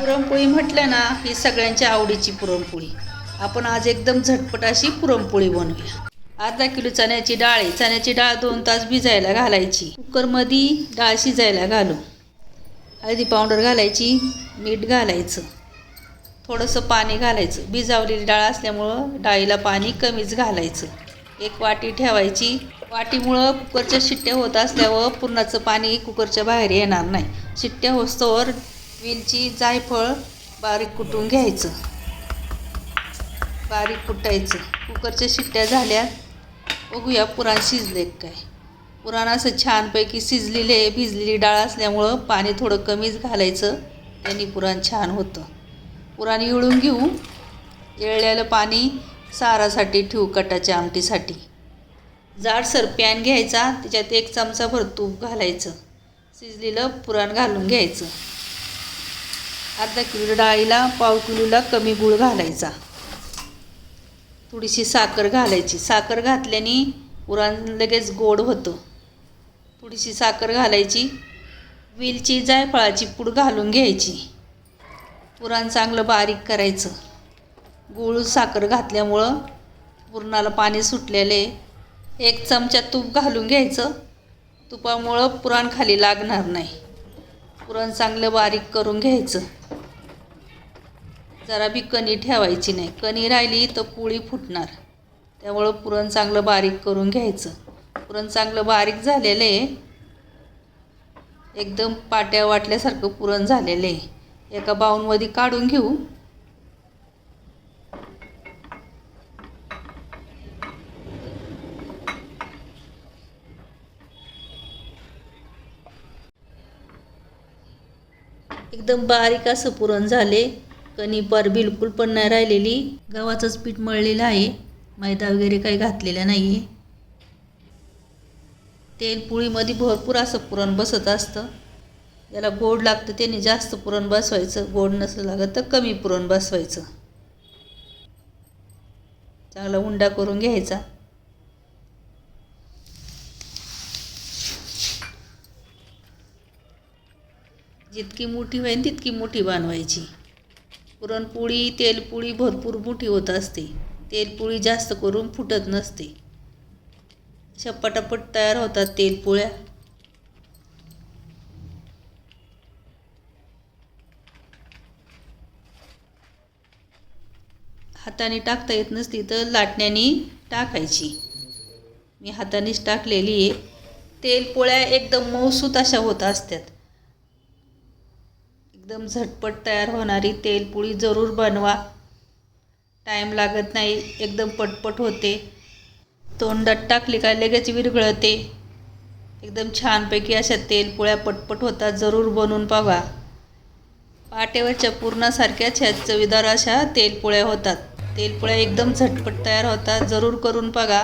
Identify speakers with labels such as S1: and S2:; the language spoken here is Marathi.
S1: पुरणपोळी म्हटलं ना ही सगळ्यांच्या आवडीची पुरणपोळी. आपण आज एकदम झटपट अशी पुरणपोळी बनवूया. अर्धा किलो चण्याची डाळ आहे. चण्याची डाळ दोन तास भिजायला घालायची. कुकरमध्ये डाळ शिजायला घालू हळदी पावडर घालायची मीठ घालायचं थोडंसं पाणी घालायचं. भिजावलेली डाळ असल्यामुळं डाळीला पाणी कमीच घालायचं. एक वाटी ठेवायची. वाटीमुळं कुकरच्या शिट्ट्या होत असल्यावर पुरणाचं पाणी कुकरच्या बाहेर येणार नाही. शिट्ट्या होस्तोवर वेलची जायफळ बारीक कुटून घ्यायचं. बारीक कुटायचं. कुकरच्या शिट्ट्या झाल्या. बघूया पुराण शिजले काय. पुराण असं छानपैकी शिजलेले भिजलेली डाळ असल्यामुळं पाणी थोडं कमीच घालायचं. त्यांनी पुराण छान होतं. पुराण येळून घेऊ. येळलेलं पाणी सारासाठी ठेवू कटाच्या आमटीसाठी. जाडसर पॅन घ्यायचा. त्याच्यात एक चमचाभर तूप घालायचं. शिजलेलं पुराण घालून घ्यायचं. अर्धा किलो डाळीला पाव किलोला कमी गूळ घालायचा. थोडीशी साखर घालायची. साखर घातल्याने पुराण लगेच गोड होतं. थोडीशी साखर घालायची. वेलची जायफळाची पूड घालून घ्यायची. पुराण चांगलं बारीक करायचं. गूळ साखर घातल्यामुळं पुरणाला पाणी सुटलेले. एक चमचा तूप घालून घ्यायचं. तुपामुळं पुराण खाली लागणार नाही. पुरण चांगलं बारीक करून घ्यायचं. जरा बी कणी ठेवायची नाही. कणी राहिली तर पोळी फुटणार. त्यामुळं पुरण चांगलं बारीक करून घ्यायचं. पुरण चांगलं बारीक झालेलं आहे. एकदम पाट्या वाटल्यासारखं पुरण झालेलं आहे. एका बाऊनमध्ये काढून घेऊ. एकदम बारीक असं पुरण झाले. कणी पर बिलकुल पण नाही राहिलेली. गव्हाचंच पीठ मळलेलं आहे. मैदा वगैरे काही घातलेला नाही आहे तेल पोळीमध्ये भरपूर असं पुरण बसत असतं. याला गोड लागतं त्याने जास्त पुरण बसवायचं. गोड नसलं लागत तर कमी पुरण बसवायचं. चांगला उंडा करून घ्यायचा. जितकी मोठी होईल तितकी मोठी बनवायची. पुरणपोळी तेलपोळी भरपूर मोठी होत असते. तेलपोळी जास्त करून फुटत नसते. अशा पटापट तयार होतात तेलपोळ्या. हाताने टाकता येत नसती तर लाटण्याने टाकायची. मी हातानेच टाकलेली आहे. तेलपोळ्या एकदम मऊसूत अशा होत असतात. एकदम झटपट तयार होणारी तेलपोळी जरूर बनवा. टाईम लागत नाही एकदम पटपट होते. तोंडात टाकली का लगेच विरघळते. एकदम छानपैकी अशा तेलपोळ्या पटपट होतात जरूर बनवून बघा. पाटेवरच्या पूर्णासारख्याच ह्या चवीदार अशा तेलपोळ्या होतात. तेलपोळ्या एकदम झटपट तयार होतात जरूर करून बघा.